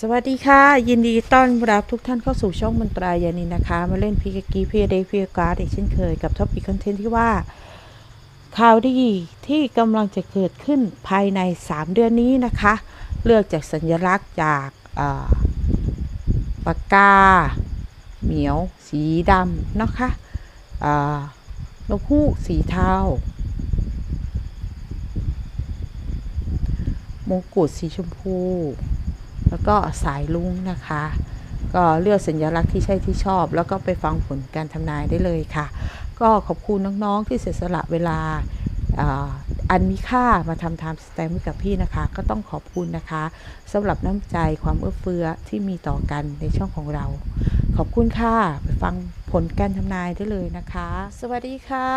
สวัสดีค่ะ ยินดีต้อนรับทุกท่านเข้าสู่ช่องมนตรายานีนะคะ มาเล่นพีกกีพีเดย์พีการ์ดอีกเช่นเคยกับท็อปิคคอนเทนต์ที่ว่า ข่าวดีที่กำลังจะเกิดขึ้นภายใน 3 เดือนนี้นะคะ เลือกจากสัญลักษณ์จากปากกา เหมียว สีดำนะคะนกฮูกสีเทามงกุฎสีชมพู แล้วก็สายลุ้งนะคะ ก็เลือกสัญลักษณ์ที่ใช่ที่ชอบ แล้วก็ไปฟังผลการทำนายได้เลยค่ะ ก็ขอบคุณน้องๆที่เสียสละเวลาอันมีค่ามาทำไทม์สแตมป์กับพี่นะคะ ก็ต้องขอบคุณนะคะสำหรับน้ำใจความเอื้อเฟื้อที่มีต่อกันในช่องของเรา ขอบคุณค่ะ ไปฟังผลการทำนายได้เลยนะคะ สวัสดีค่ะ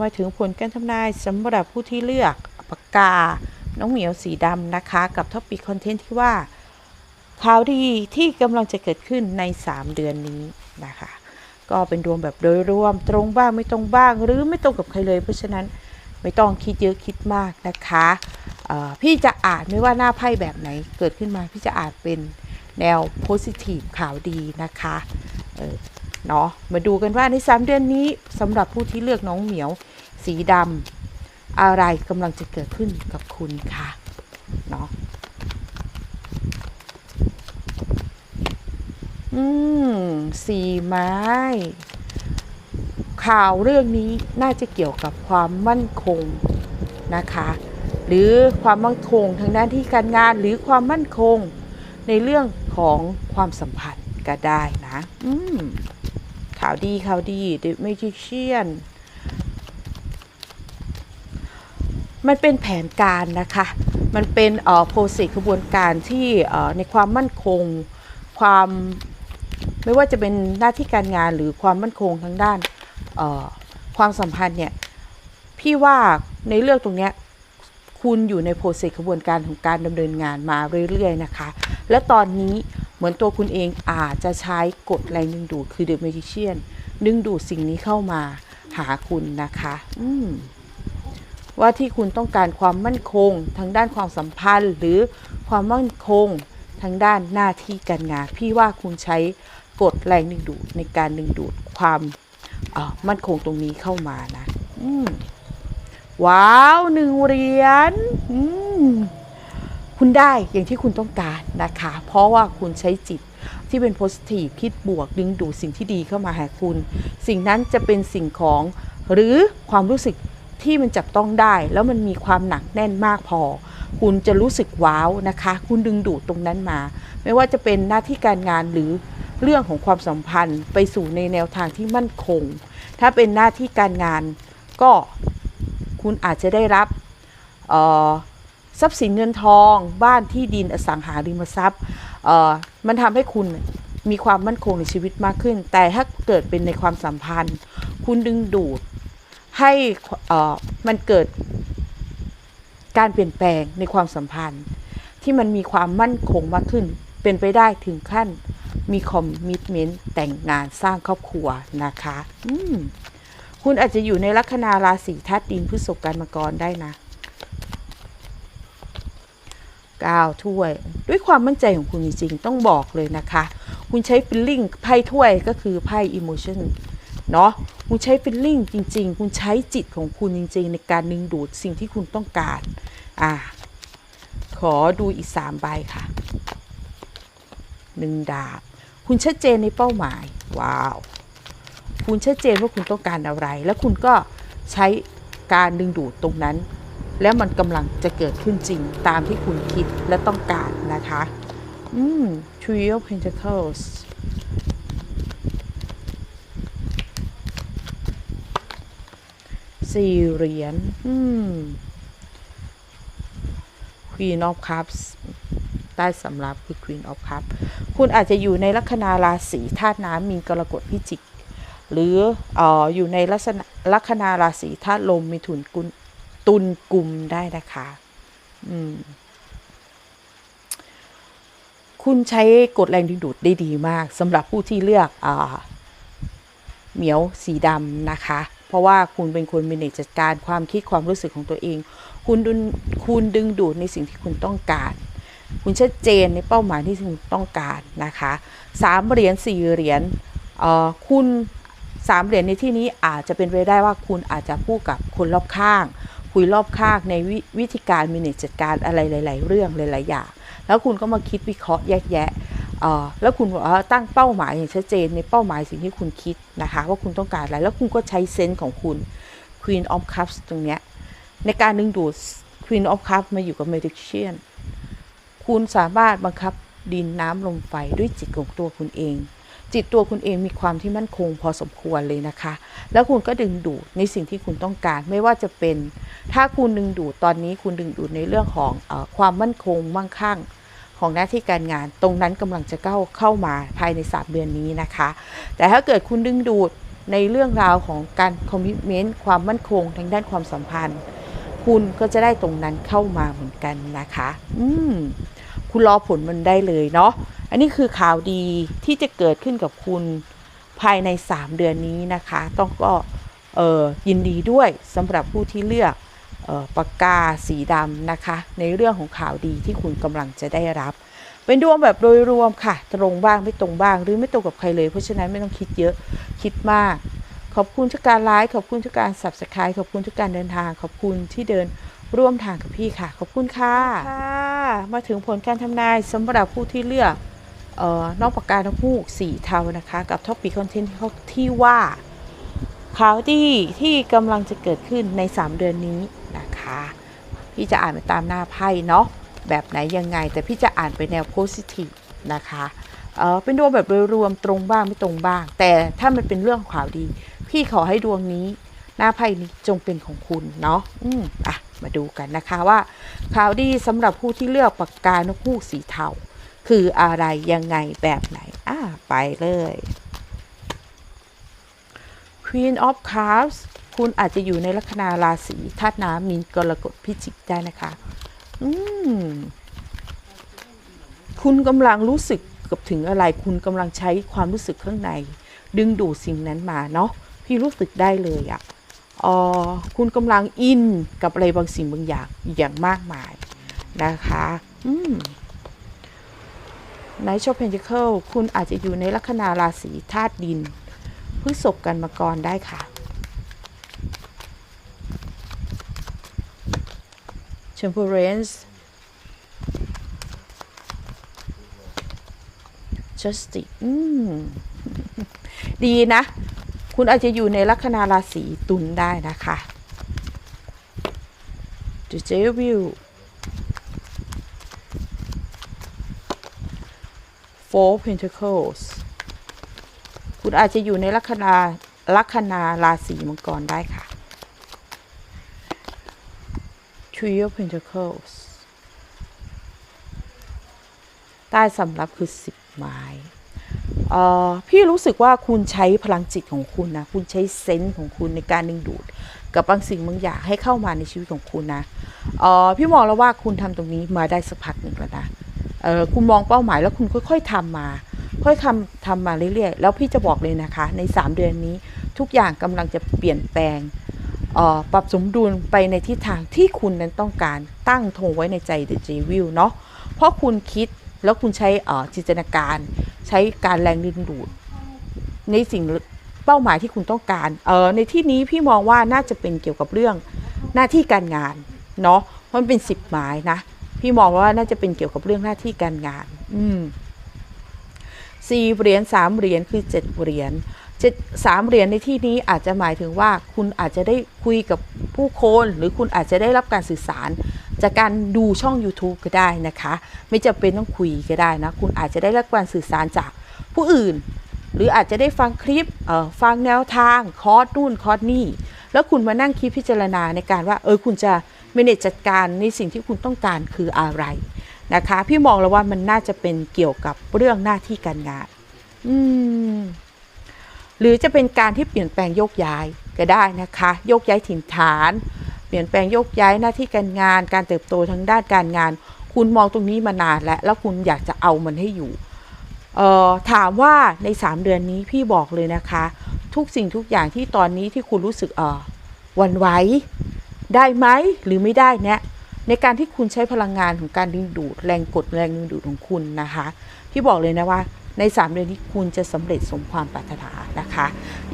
มาถึงผลการทำนายสำหรับผู้ที่เลือกปากกา น้องเหมียวสีดำนะคะ กับท็อปิคคอนเทนต์ที่ว่า ข่าวดีที่กำลังจะเกิดขึ้นใน 3 เดือนนี้นะคะ ก็เป็นรวมแบบโดยรวมตรงบ้างไม่ตรงบ้าง หรือไม่ตรงกับใครเลย เพราะฉะนั้นไม่ต้องคิดเยอะคิดมากนะคะพี่จะอ่านไม่ว่าหน้าไพ่แบบไหนเกิดขึ้นมาพี่จะอ่านเป็นแนวโพสิทีฟข่าวดีนะคะเออเนาะมาดูกันว่าใน 3 เดือนนี้สำหรับผู้ที่เลือกน้องเหมียวสีดำอะไรกำลังจะเกิดขึ้นกับคุณค่ะเนาะ อืมสี่ไม้ ข่าวเรื่องนี้น่าจะเกี่ยวกับความมั่นคงนะคะ หรือความมั่นคงทางด้านที่การงานหรือความมั่นคงในเรื่องของความสัมพันธ์ก็ได้นะ อืมข่าวดีข่าวดี The Magician มันเป็นแผนการนะคะ มันเป็นเอ่อโปรเซสกระบวนการที่เอ่อในความมั่นคง ความ ไม่ว่าจะเป็นหน้าที่การงานหรือความมั่นคงทางด้านความสัมพันธ์เนี่ยพี่ว่าในเรื่องตรงเนี้ยคุณอยู่ในโปรเซสกระบวนการของการดำเนินงานมาเรื่อยๆนะคะ และตอนนี้เหมือนตัวคุณเองอาจจะใช้กฎแรงดึงดูดคือ The Magician ดึงดูดสิ่งนี้เข้ามาหาคุณนะคะ อืมว่าที่คุณต้องการความมั่นคงทางด้านความสัมพันธ์ หรือความมั่นคงทางด้านหน้าที่การงาน พี่ว่าคุณใช้ กฎแรงดึงดูดในการดึงดูดความมั่นคงตรงนี้เข้ามานะว้าวหนึ่งเหรียญคุณได้อย่างที่คุณต้องการนะคะ เพราะว่าคุณใช้จิตที่เป็นโพสิทีฟคิดบวกดึงดูดสิ่งที่ดีเข้ามาหาคุณ สิ่งนั้นจะเป็นสิ่งของหรือความรู้สึกที่มันจับต้องได้ แล้วมันมีความหนักแน่นมากพอ คุณจะรู้สึกว้าวนะคะ คุณดึงดูดตรงนั้นมา ไม่ว่าจะเป็นหน้าที่การงานหรือ เรื่องของความสัมพันธ์ไปสู่ในแนวทางที่มั่นคง ถ้าเป็นหน้าที่การงานก็คุณอาจจะได้รับทรัพย์สินเงินทองบ้านที่ดินอสังหาริมทรัพย์มันทำให้คุณมีความมั่นคงในชีวิตมากขึ้น แต่ถ้าเกิดเป็นในความสัมพันธ์ คุณดึงดูดให้มันเกิดการเปลี่ยนแปลงในความสัมพันธ์ ที่มันมีความมั่นคงมากขึ้น เป็นไปได้ถึงขั้น มีคอมมิชเมนต์แต่งงานสร้างครอบครัวนะคะคุณอาจจะอยู่ในลัคนาราศีธาตุดินพฤษภกันมกรได้นะก้าวถ้วย ด้วยความมั่นใจของคุณจริงๆ ต้องบอกเลยนะคะ คุณใช้ฟิลลิ่งไพ่ถ้วยก็คือไพ่อิโมชันเนาะคุณใช้ฟิลลิ่งจริง ๆ คุณใช้จิตของคุณจริง ๆ ในการดึงดูดสิ่งที่คุณต้องการอ่าขอดูอีกสามใบค่ะหนึ่งดาบ คุณชัดเจนในเป้าหมาย ว้าว คุณชัดเจนว่าคุณต้องการอะไร แล้วคุณก็ใช้การดึงดูดตรงนั้น แล้วมันกำลังจะเกิดขึ้นจริงตามที่คุณคิดและต้องการนะคะ อืม Three of Pentacles สี่เหรียญ อืม Queen of Cups ใต้สำรับคือ Queen of Cups คุณอาจจะอยู่ในลัคนาราศีธาตุน้ำมีนกรกฎพิจิก หรือออยู่ในลักษณะลัคนาราศีธาตุลมมีถุนกุลตุลกุมได้นะคะอืมคุณใช้กฎแรงดึงดูดได้ดีมากสำหรับผู้ที่เลือกอเหมียวสีดำนะคะ เพราะว่าคุณเป็นคนมีเนจัดการความคิดความรู้สึกของตัวเอง คุณดึงคุณดึงดูดในสิ่งที่คุณต้องการ คุณชัดเจนในเป้าหมายที่คุณต้องการนะคะสามเหรียญสี่เหรียญคุณสามเหรียญในที่นี้อาจจะเป็นไปได้ว่าคุณอาจจะพูดกับคนรอบข้าง คุยรอบข้างในววิธีการมินิจัดการอะไรหลาย ๆ เรื่องหลายๆอย่าง แล้วคุณก็มาคิดวิเคราะห์แยกแยะแล้วคุณบอกว่าตั้งเป้าหมายอย่างชัดเจนในเป้าหมายสิ่งที่คุณคิดนะคะว่าคุณต้องการอะไร แล้วคุณก็ใช้เซนส์ของคุณ Queen of Cups ตรงเนี้ยในการดึงดูด Queen of Cups มาอยู่กับ Magician คุณสามารถบังคับดินน้ำลมไฟด้วยจิตของตัวคุณเอง จิตตัวคุณเองมีความที่มั่นคงพอสมควรเลยนะคะ แล้วคุณก็ดึงดูดในสิ่งที่คุณต้องการไม่ว่าจะเป็น ถ้าคุณดึงดูดตอนนี้คุณดึงดูดในเรื่องของอความมั่นคงมั่งคั่งของหน้าที่การงานตรงนั้นกำลังจะเข้าเข้ามาภายใน 3 เดือนนี้นะคะ แต่ถ้าเกิดคุณดึงดูดในเรื่องราวของการคอมมิชเมนต์ความมั่นคงทางด้านความสัมพันธ์ คุณก็จะได้ตรงนั้นเข้ามาเหมือนกันนะคะ อืม คุณรอผลมันได้เลยเนาะอันนี้คือข่าวดีที่จะเกิดขึ้นกับคุณภายใน 3 เดือนนี้นะคะ ต้องก็ยินดีด้วยสำหรับผู้ที่เลือกออปากกาสีดำนะคะ ในเรื่องของข่าวดีที่คุณกำลังจะได้รับ เป็นดวงแบบโดยรวมค่ะ ตรงบ้างไม่ตรงบ้าง หรือไม่ตรงกับใครเลย เพราะฉะนั้นไม่ต้องคิดเยอะคิดมาก ขอบคุณทุกการไลค์ขอบคุณทุกการ subscribe ขอบคุณทุกการเดินทาง ขอบคุณที่เดิน ร่วมทางกับพี่ค่ะ ขอบคุณค่ะค่ะมาถึงผลการทำนายสำหรับผู้ที่เลือกเอ่อนอกปากกานกฮูกสีเทานะคะ กับท็อปปีคอนเทนต์ที่ว่าข่าวดีที่กำลังจะเกิดขึ้นใน 3 เดือนนี้นะคะ พี่จะอ่านไปตามหน้าไพ่เนาะแบบไหนยังไง แต่พี่จะอ่านไปแนวโพสิทีฟนะคะเออเป็นดวงแบบโดยรวมตรงบ้างไม่ตรงบ้าง แต่ถ้ามันเป็นเรื่องข่าวดี พี่ขอให้ดวงนี้ หน้าไพ่นี้จงเป็นของคุณเนาะอืมอะ มาดูกันนะคะว่าข่าวดีสำหรับผู้ที่เลือกปากกานกฮูกสีเทาคืออะไรยังไงแบบไหนอ่าไปเลย Queen of Cups คุณอาจจะอยู่ในลัคนาราศีธาตุน้ำมีนกรกฎพิจิกได้นะคะ อืม คุณกำลังรู้สึกกับถึงอะไร คุณกำลังใช้ความรู้สึกข้างใน ดึงดูดสิ่งนั้นมาเนาะพี่รู้สึกได้เลยอะ ออคุณกำลังอินกับอะไรบางสิ่งบางอย่างอย่างมากมายนะคะอืมไนท์โชเพนจิเคิลคุณอาจจะอยู่ในลัคนาราศีธาตุดินพฤษภกันมากรได้ค่ะ Temperance Justice อืมดีนะ คุณอาจจะอยู่ในลัคนาราศีตุลได้นะคะ The Devil Four Pentacles คุณอาจจะอยู่ในลัคนาลัคนาราศีมังกรได้ค่ะ Three of Pentacles ใต้สำรับคือสิบไม้ พี่รู้สึกว่าคุณใช้พลังจิตของคุณนะ คุณใช้เซนส์ของคุณในการดึงดูด กับบางสิ่งบางอย่างให้เข้ามาในชีวิตของคุณนะพี่มองแล้วว่าคุณทำตรงนี้มาได้สักพักหนึ่งแล้วนะคุณมองเป้าหมายแล้วคุณค่อย ๆทำมา ค่อยทำทำมาเรื่อยๆ แล้วพี่จะบอกเลยนะคะ ใน 3 เดือนนี้ทุกอย่างกำลังจะเปลี่ยนแปลงปรับสมดุลไปในทิศทางที่คุณนั้นต้องการตั้งธงไว้ในใจ The j w i l เนาะเพราะคุณคิด แล้วคุณใช้จินตนาการ ใช้การแรงดึงดูด ในสิ่งเป้าหมายที่คุณต้องการเออในที่นี้พี่มองว่าน่าจะเป็นเกี่ยวกับเรื่องหน้าที่การงานเนาะเพราะมันเป็นสิบหมายนะ พี่มองว่าน่าจะเป็นเกี่ยวกับเรื่องหน้าที่การงาน อืมสี่เหรียญสามเหรียญคือเจ็ดเหรียญเจ็ดสามเหรียญในที่นี้อาจจะหมายถึงว่าคุณอาจจะได้คุยกับผู้คน หรือคุณอาจจะได้รับการสื่อสาร จากการดูช่อง YouTube ก็ได้นะคะ ไม่จำเป็นต้องคุยก็ได้นะ คุณอาจจะได้รับการสื่อสารจากผู้อื่น หรืออาจจะได้ฟังคลิปเอ่อฟังแนวทางคอร์สนู่นคอร์สนี่ แล้วคุณมานั่งคิดพิจารณาในการว่า เออคุณจะเมเนจจัดการในสิ่งที่คุณต้องการคืออะไรนะคะ พี่มองแล้วว่ามันน่าจะเป็นเกี่ยวกับเรื่องหน้าที่การงาน อืมหรือจะเป็นการที่เปลี่ยนแปลงโยกย้ายก็ได้นะคะ โยกย้ายถิ่นฐาน เปลี่ยนแปลงยกย้ายหน้าที่การงาน การเติบโตทางด้านการงาน คุณมองตรงนี้มานานแล้ว แล้วคุณอยากจะเอามันให้อยู่เออถามว่าใน 3 เดือนนี้พี่บอกเลยนะคะ ทุกสิ่งทุกอย่างที่ตอนนี้ที่คุณรู้สึกเออวันไหวได้ไหมหรือไม่ได้เนี่ยในการที่คุณใช้พลังงานของการดึงดูดแรงกดแรงดึงดูดของคุณนะคะ พี่บอกเลยนะว่าใน 3 เดือนนี้คุณจะสำเร็จสมความปรารถนานะคะ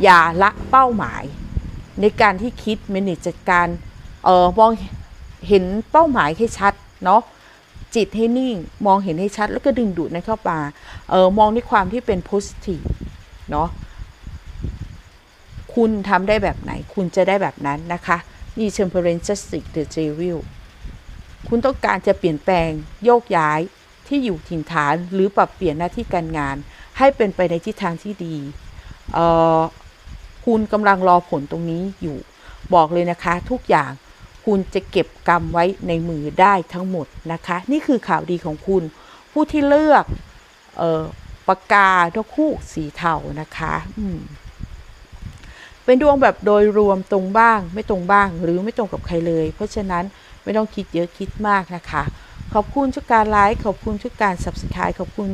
อย่าละเป้าหมาย ในการที่คิดเมนจจัดการ เออมองเห็นเป้าหมายให้ชัดเนาะจิตให้นิ่งมองเห็นให้ชัดแล้วก็ดึงดูดนั้นเข้ามาเออมองในความที่เป็น positive เนาะคุณทำได้แบบไหน คุณจะได้แบบนั้นนะคะนี่ temperance justice the devil คุณต้องการจะเปลี่ยนแปลงโยกย้ายที่อยู่ถิ่นฐานหรือปรับเปลี่ยนหน้าที่การงาน ให้เป็นไปในทิศทางที่ดีเอ่อคุณกำลังรอผลตรงนี้อยู่บอกเลยนะคะ ทุกอย่าง คุณจะเก็บกรรมไว้ในมือได้ทั้งหมดนะคะ นี่คือข่าวดีของคุณ ผู้ที่เลือกออปากกานกคู่สีเทานะคะอืเป็นดวงแบบโดยรวมตรงบ้าง ไม่ตรงบ้างหรือไม่ตรงกับใครเลย เพราะฉะนั้นไม่ต้องคิดเยอะคิดมากนะคะ ขอบคุณทุกการไลค์ขอบคุณทุกการ subscribe ขอบคุณ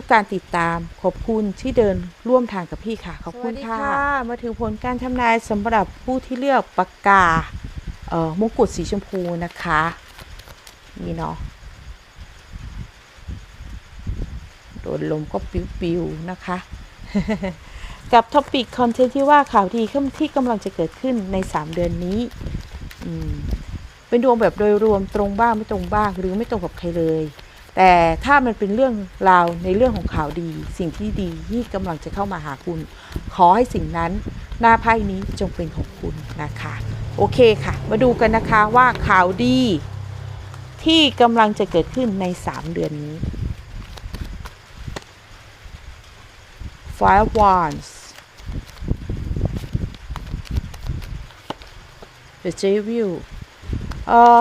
ทุกการติดตาม ขอบคุณที่เดินร่วมทางกับพี่ค่ะ ขอบคุณค่ะมาถึงผลการทำนายสำหรับผู้ที่เลือกปากกาเอ่อมงกุฎสีชมพูนะคะนี่เนาะโดนลมก็ปิวๆนะคะ กับท็อปิกคอนเทนต์ที่ว่าข่าวดีที่กำลังจะเกิดขึ้นใน 3 เดือนนี้อืมเป็นดวงแบบโดยรวมตรงบ้างไม่ตรงบ้างหรือไม่ตรงกับใครเลย แต่ถ้ามันเป็นเรื่องราวในเรื่องของข่าวดี สิ่งที่ดีที่กำลังจะเข้ามาหาคุณ ขอให้สิ่งนั้นหน้าไพ่นี้จงเป็นของคุณนะคะ โอเคค่ะ มาดูกันนะคะว่าข่าวดี ที่กำลังจะเกิดขึ้นใน 3 เดือนนี้ Five Wands The Devil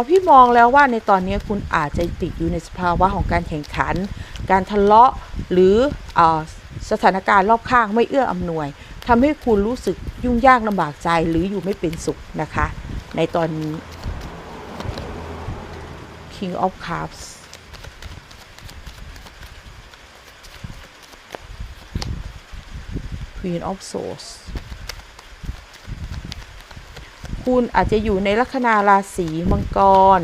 พี่มองแล้วว่าในตอนนี้คุณอาจจะติดอยู่ในสภาวะของการแข่งขัน การทะเลาะหรืออสถานการณ์รอบข้างไม่เอื้ออำนวยทำให้คุณรู้สึกยุ่งยากลำบากใจหรืออยู่ไม่เป็นสุขนะคะ ในตอนนี้ King of Cups Queen of Swords คุณอาจจะอยู่ในลัคนาราศีมังกร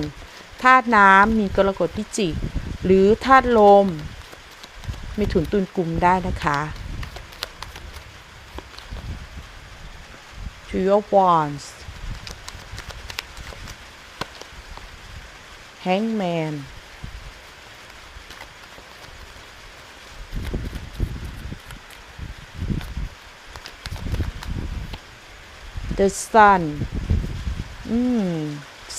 ธาตุน้ำมีกรกฎพิจิก หรือธาตุลม มีถุนตุนกลุ่มได้นะคะ Three of Wands Hangman The Sun อืม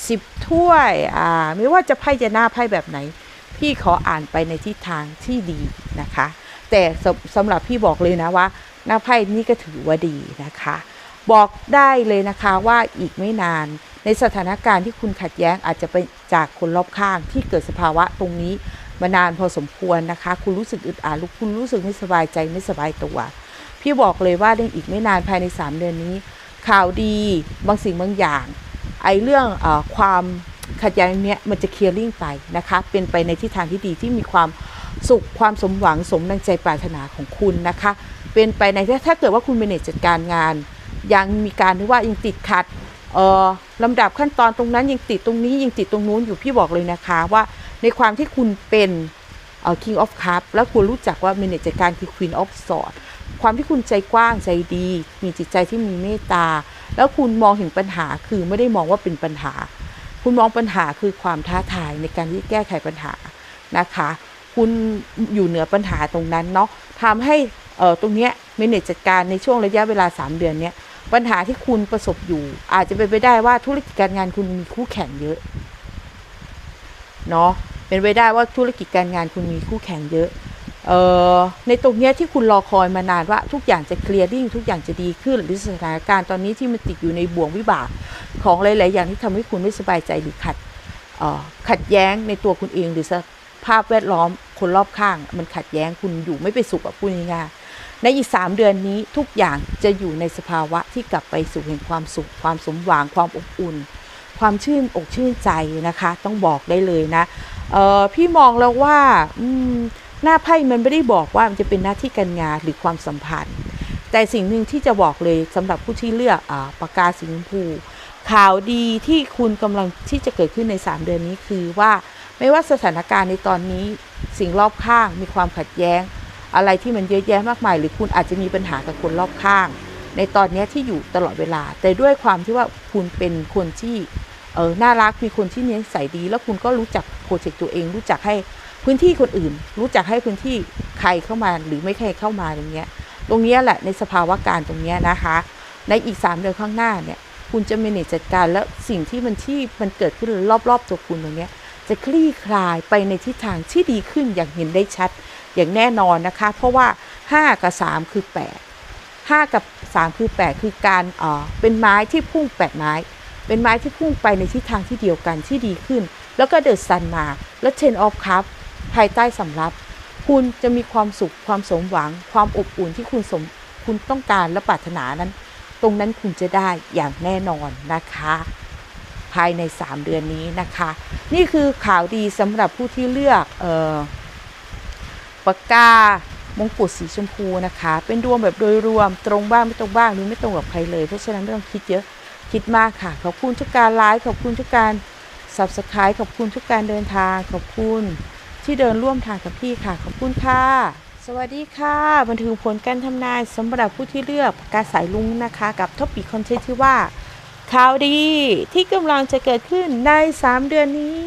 สิบถ้วย อ่า ไม่ว่าจะไพ่จะหน้าไพ่แบบไหน พี่ขออ่านไปในทิศทางที่ดีนะคะ แต่สำสำหรับพี่บอกเลยนะว่า หน้าไพ่นี่ก็ถือว่าดีนะคะ บอกได้เลยนะคะว่าอีกไม่นาน ในสถานการณ์ที่คุณขัดแย้งอาจจะไปจากคนรอบข้างที่เกิดสภาวะตรงนี้มานานพอสมควรนะคะ คุณรู้สึกอึดอัดคุณรู้สึกไม่สบายใจไม่สบายตัว พี่บอกเลยว่าในอีกไม่นานภายใน 3 เดือนนี้ ข่าวดีบางสิ่งบางอย่าง ไอ้เรื่องอความขัดแย้งเนี้ยมันจะเคลียร์ลิ่งไปนะคะ เป็นไปในทิศทางที่ดีที่มีความสุขความสมหวังสมดังใจปรารถนาของคุณนะคะ เป็นไปในถ้าเกิดว่าคุณเป็นเนจัดการงาน ยังมีการที่ว่ายังติดขัดเออลำดับขั้นตอนตรงนั้นยังติดตรงนี้ยังติดตรงนู้นอยู่พี่บอกเลยนะคะว่าในความที่คุณเป็นเอ่อ King of Cup แล้วคุณรู้จักว่าเมเนจจัดการคือ Queen of Swords ความที่คุณใจกว้างใจดี มีจิตใจที่มีเมตตา แล้วคุณมองเห็นปัญหาคือไม่ได้มองว่าเป็นปัญหา คุณมองปัญหาคือความท้าทายในการที่แก้ไขปัญหานะคะ คุณอยู่เหนือปัญหาตรงนั้นเนาะทำให้เอ่อตรงเนี้ยเมเนจจัดการในช่วงระยะเวลา 3 เดือนเนี้ยปัญหาที่คุณประสบอยู่ อาจจะเป็นไปได้ว่าธุรกิจการงานคุณมีคู่แข่งเยอะเนาะเป็นไปได้ว่าธุรกิจการงานคุณมีคู่แข่งเยอะ ในตรงนี้ที่คุณรอคอยมานานว่าทุกอย่างจะเคลียร์ดิ้งทุกอย่างจะดีขึ้น หรือสถานการณ์ตอนนี้ที่มันติดอยู่ในบ่วงวิบากของหลาย ๆ อย่างที่ทำให้คุณไม่สบายใจหรือขัดออขัดแย้งในตัวคุณเองหรือสภาพแวดล้อมคนรอบข้าง มันขัดแย้งคุณอยู่ไม่เป็นสุขอะพูดง่ายๆในอีก3เดือนนี้ทุกอย่างจะอยู่ในสภาวะที่กลับไปสู่แห่งความสุข ความสมหวังความอบอุ่น ความชื่นอกชื่นใจนะคะ ต้องบอกได้เลยนะออพี่มองแล้วว่าอืม หน้าไพ่มันไม่ได้บอกว่ามันจะเป็นหน้าที่การงานหรือความสัมพันธ์ แต่สิ่งหนึ่งที่จะบอกเลยสำหรับผู้ที่เลือกอาปากกาสีชมพูข่าวดีที่คุณกำลังที่จะเกิดขึ้นใน 3 เดือนนี้คือว่าไม่ว่าสถานการณ์ในตอนนี้สิ่งรอบข้างมีความขัดแย้ง อะไรที่มันเยอะแยะมากมาย หรือคุณอาจจะมีปัญหากับคนรอบข้าง ในตอนนี้ที่อยู่ตลอดเวลา แต่ด้วยความที่ว่าคุณเป็นคนที่เออน่ารักมีคนที่นิสัยดี แล้วคุณก็รู้จักโปรเจกต์ตัวเองรู้จักให้ พื้นที่คนอื่น รู้จักให้พื้นที่ใครเข้ามาหรือไม่ใครเข้ามาอย่างเงี้ย ตรงนี้แหละในสภาวะการตรงนี้นะคะ ในอีก 3 เดือนข้างหน้าเนี่ย คุณจะมีเนจจัดการแล้วสิ่งที่มันที่มันเกิดขึ้นรอบๆตัวคุณตรงนี้จะคลี่คลายไปในทิศทางที่ดีขึ้นอย่างเห็นได้ชัดอย่างแน่นอนนะคะ เพราะว่า 5 กับ 3 คือ 8 5 กับ 3 คือ 8 คือการเออเป็นไม้ที่พุ่ง 8 ไม้ เป็นไม้ที่พุ่งไปในทิศทางที่เดียวกันที่ดีขึ้น แล้วก็เดินซันมา แล้วเชนออฟคัพ ภายใต้สำรับ คุณจะมีความสุขความสมหวัง ความอบอุ่นที่คุณสมคุณต้องการและปรารถนานั้น ตรงนั้นคุณจะได้อย่างแน่นอนนะคะ ภายใน 3 เดือนนี้นะคะ นี่คือข่าวดีสำหรับผู้ที่เลือกเออปากกามงกุฎสีชมพูนะคะ เป็นดวงแบบโดยรวมตรงบ้างไม่ตรงบ้างหรือไม่ตรงกับใครเลยเพราะฉะนั้นไม่ต้องคิดเยอะคิดมากค่ะ ขอบคุณทุกการไลฟ์ขอบคุณทุกการ subscribe ขอบคุณทุกการเดินทางขอบคุณ ที่เดินร่วมทางกับพี่ค่ะ ขอบคุณค่ะ สวัสดีค่ะบันทึกผลการทำนายสำหรับผู้ที่เลือกปากกาสายลุงนะคะ กับท็อปิคอนเทนต์ที่ว่าข่าวดีที่กำลังจะเกิดขึ้นใน 3 เดือนนี้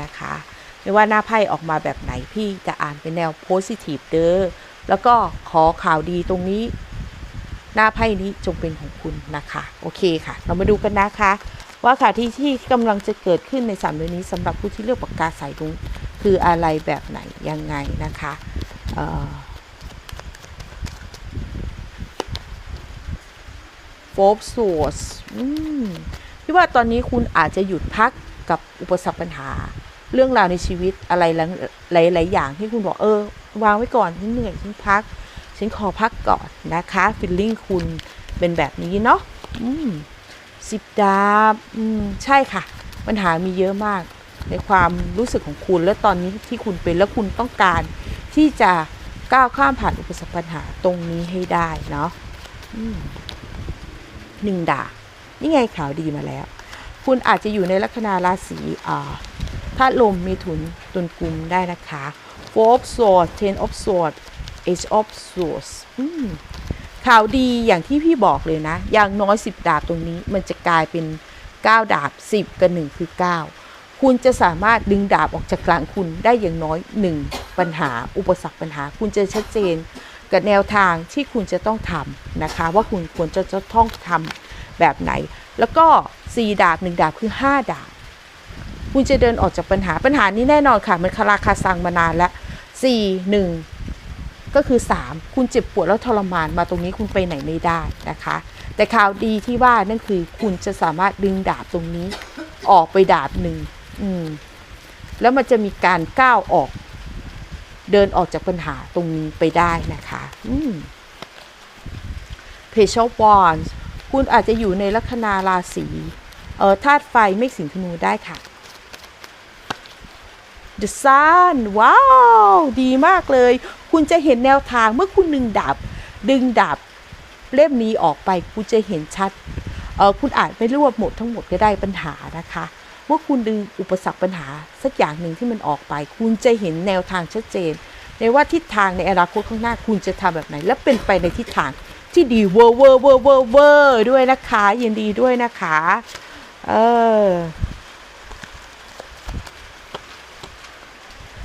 นะคะไม่ว่าหน้าไพ่ออกมาแบบไหนพี่จะอ่านเป็นแนวโพสิทีฟเด้อแล้วก็ขอข่าวดีตรงนี้ หน้าไพ่นี้จงเป็นของคุณนะคะ โอเคค่ะ เรามาดูกันนะคะ ว่าข่าวที่ที่กำลังจะเกิดขึ้นใน 3 เดือนนี้สำหรับผู้ที่เลือกปากกาสายลุง คืออะไรแบบไหนยังไงนะคะเอ่อโฟบสวสพี่ว่าตอนนี้คุณอาจจะหยุดพักกับอุปสรรคปัญหา เรื่องราวในชีวิตอะไรหลายๆอย่างที่คุณบอกเออ วางไว้ก่อนฉันเหนื่อยฉันพักฉันขอพักก่อนนะคะฟิลลิ่งคุณเป็นแบบนี้เนาะสิบดาบใช่ค่ะ ปัญหามีเยอะมาก ในความรู้สึกของคุณ และตอนนี้ที่คุณเป็นแล้วคุณต้องการที่จะก้าวข้ามผ่านอุปสรรคปัญหาตรงนี้ให้ได้เนาะหนึ่งดาบนี่ไงข่าวดีมาแล้ว คุณอาจจะอยู่ในลัคนาราศีอ่าธาตุลมมีถุนตุนกุมได้นะคะ Four of Swords Ten of Swords Age of Swords ข่าวดีอย่างที่พี่บอกเลยนะ อย่างน้อย 10 ดาบตรงนี้ มันจะกลายเป็น 9 ดาบ 10 กับ 1 คือ 9 คุณจะสามารถดึงดาบออกจากกลางคุณได้อย่างน้อย 1 ปัญหา อุปสรรคปัญหา คุณจะชัดเจนกับแนวทางที่คุณจะต้องทำนะคะ ว่าคุณควรจะจะต้องทำแบบไหน แล้วก็ 4 ดาบ 1 ดาบคือ 5 ดาบ คุณจะเดินออกจากปัญหาปัญหานี้แน่นอนค่ะ มันคาราคาซังมานานแล้ว4 1 ก็คือ 3 คุณเจ็บปวดแล้วทรมานมาตรงนี้คุณไปไหนไม่ได้นะคะ แต่ข่าวดีที่ว่านั่นคือคุณจะสามารถดึงดาบตรงนี้ ออกไปดาบหนึ่ง อืมแล้วมันจะมีการก้าวออก เดินออกจากปัญหาตรงนี้ไปได้นะคะอืม Page of Wands คุณอาจจะอยู่ในลัคนาราศีเอ่อธาตุไฟไม่สิงธนูได้ค่ะ The Sun ว้าว ดีมากเลย คุณจะเห็นแนวทางเมื่อคุณดึงดาบดึงดาบเล่มนี้ออกไป คุณจะเห็นชัดเออคุณอาจไม่รวบหมดทั้งหมดก็ได้ปัญหานะคะ เมื่อคุณดึงอุปสรรคปัญหา สักอย่างหนึ่งที่มันออกไป คุณจะเห็นแนวทางชัดเจน ในว่าทิศทางในอนาคตข้างหน้าคุณจะทำแบบไหน และเป็นไปในทิศทางที่ดีเวอร์เวอร์เวอร์เวอร์เวอร์ด้วยนะคะยินดีด้วยนะคะเออ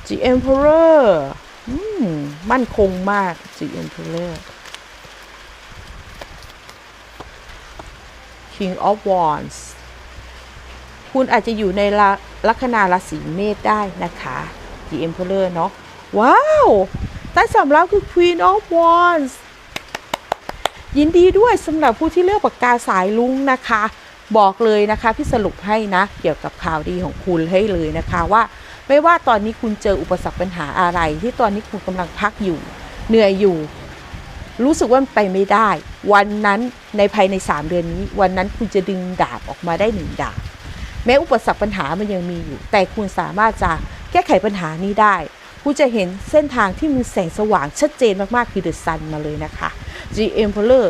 The Emperor อืมมั่นคงมาก The Emperor King of Wands คุณอาจจะอยู่ในลัคนาราศีเมษได้นะคะ The Emperor เนาะว้าวใต้สำรับคือ Queen of Wands ยินดีด้วยสำหรับผู้ที่เลือกปากกาสายลุงนะคะ บอกเลยนะคะพี่สรุปให้นะ เกี่ยวกับข่าวดีของคุณให้เลยนะคะว่า ไม่ว่าตอนนี้คุณเจออุปสรรคปัญหาอะไร ที่ตอนนี้คุณกำลังพักอยู่ เหนื่อยอยู่ รู้สึกว่ามันไปไม่ได้ วันนั้นในภายใน 3 เดือนนี้ วันนั้นคุณจะดึงดาบออกมาได้หนึ่งดาบ แม้อุปสรรคปัญหามันยังมีอยู่ แต่คุณสามารถจะแก้ไขปัญหานี้ได้ คุณจะเห็นเส้นทางที่มีแสงสว่างชัดเจนมากๆคือเดอะซันมาเลยนะคะ G Emperor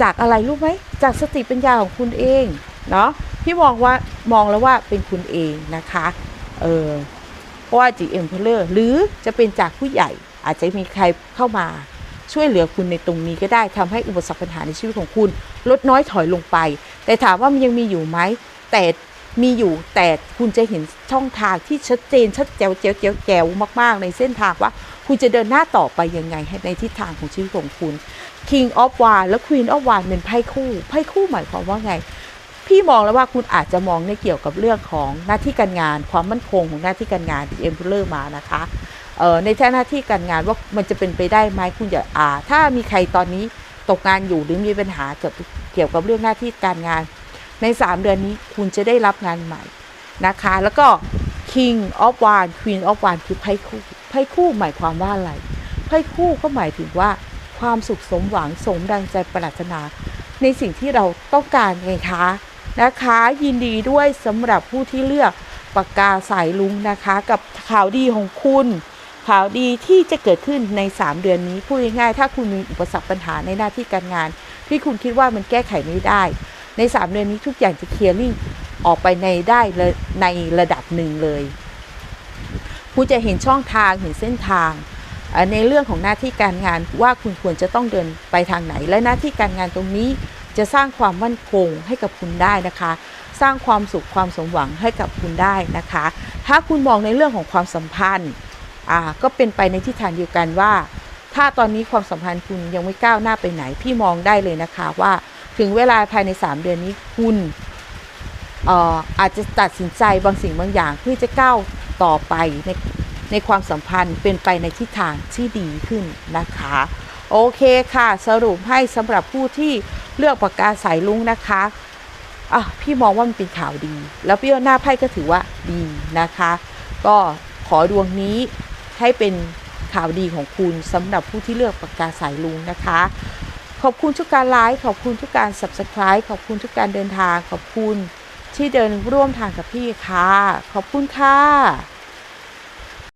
จากอะไรรู้ไหม จากสติปัญญาของคุณเองเนาะพี่มองว่ามองแล้วว่าเป็นคุณเองนะคะเออเพราะว่าจีเอ็มเพลอร์หรือจะเป็นจากผู้ใหญ่ อาจจะมีใครเข้ามาช่วยเหลือคุณในตรงนี้ก็ได้ทำให้อุปสรรคปัญหาในชีวิตของคุณ ลดน้อยถอยลงไป แต่ถามว่ามันยังมีอยู่ไหม แต่ มีอยู่แต่คุณจะเห็นช่องทางที่ชัดเจนชัดแจ๋วแจ๋วแจ๋วแจ๋วมาก ๆ ในเส้นทางว่า คุณจะเดินหน้าต่อไปยังไงในทิศทางของชีวิตของคุณ King of w a n และ Queen of w a n เป็นไพ่คู่ไพ่คู่หมายความว่าไง พี่มองแล้วว่าคุณอาจจะมองในเกี่ยวกับเรื่องของหน้าที่การงาน ความมั่นคงของหน้าที่การงานที่เอ็มเพลอร์มานะคะเอ่อในหน้าที่การงานว่ามันจะเป็นไปได้ไหมคุณจะอ่าถ้ามีใครตอนนี้ตกงานอยู่หรือมีปัญหาเกี่ยวกับเรื่องหน้าที่การงาน ใน 3 เดือนนี้คุณจะได้รับงานใหม่นะคะ แล้วก็ King of w a n Queen of w a n คือไพ่คู่ไพ่คู่หมายความว่าอะไรไพ่คู่ก็หมายถึงว่าความสุขสมหวังสมดังใจปรารถนา ในสิ่งที่เราต้องการไงคะนะคะ ยินดีด้วยสำหรับผู้ที่เลือกปากกาสายลุงนะคะ กับข่าวดีของคุณข่าวดีที่จะเกิดขึ้นใน 3 เดือนนี้พูดง่ายๆถ้าคุณมีอุปสรรคปัญหาในหน้าที่การงาน ที่คุณคิดว่ามันแก้ไขไม่ได้ ใน 3 เดือนนี้ทุกอย่างจะเคลียร์ลิ่งออกไปในได้ในระดับหนึ่งเลยคุณจะเห็นช่องทางเห็นเส้นทางในเรื่องของหน้าที่การงานว่าคุณควรจะต้องเดินไปทางไหน และหน้าที่การงานตรงนี้จะสร้างความมั่นคงให้กับคุณได้นะคะ สร้างความสุขความสมหวังให้กับคุณได้นะคะ ถ้าคุณมองในเรื่องของความสัมพันธ์ก็เป็นไปในทิศทางเดียวกันว่า ถ้าตอนนี้ความสัมพันธ์คุณยังไม่ก้าวหน้าไปไหนพี่มองได้เลยนะคะว่า ถึงเวลาภายใน 3 เดือนนี้คุณเอ่อาจจะตัดสินใจบางสิ่งบางอย่างเพื่อจะก้าวต่อไปในในความสัมพันธ์เป็นไปในทิศทางที่ดีขึ้นนะคะ โอเคค่ะ สรุปให้สำหรับผู้ที่เลือกปากกาสายลุงนะคะอะพี่มองว่ามันเป็นข่าวดี แล้วพี่ว่าหน้าไพ่ก็ถือว่าดีนะคะ ก็ขอดวงนี้ให้เป็นข่าวดีของคุณสำหรับผู้ที่เลือกปากกาสายลุงนะคะ ขอบคุณทุกการไลค์ขอบคุณทุกการ subscribe ขอบคุณทุกการเดินทาง ขอบคุณที่เดินร่วมทางกับพี่ค่ะ ขอบคุณค่ะ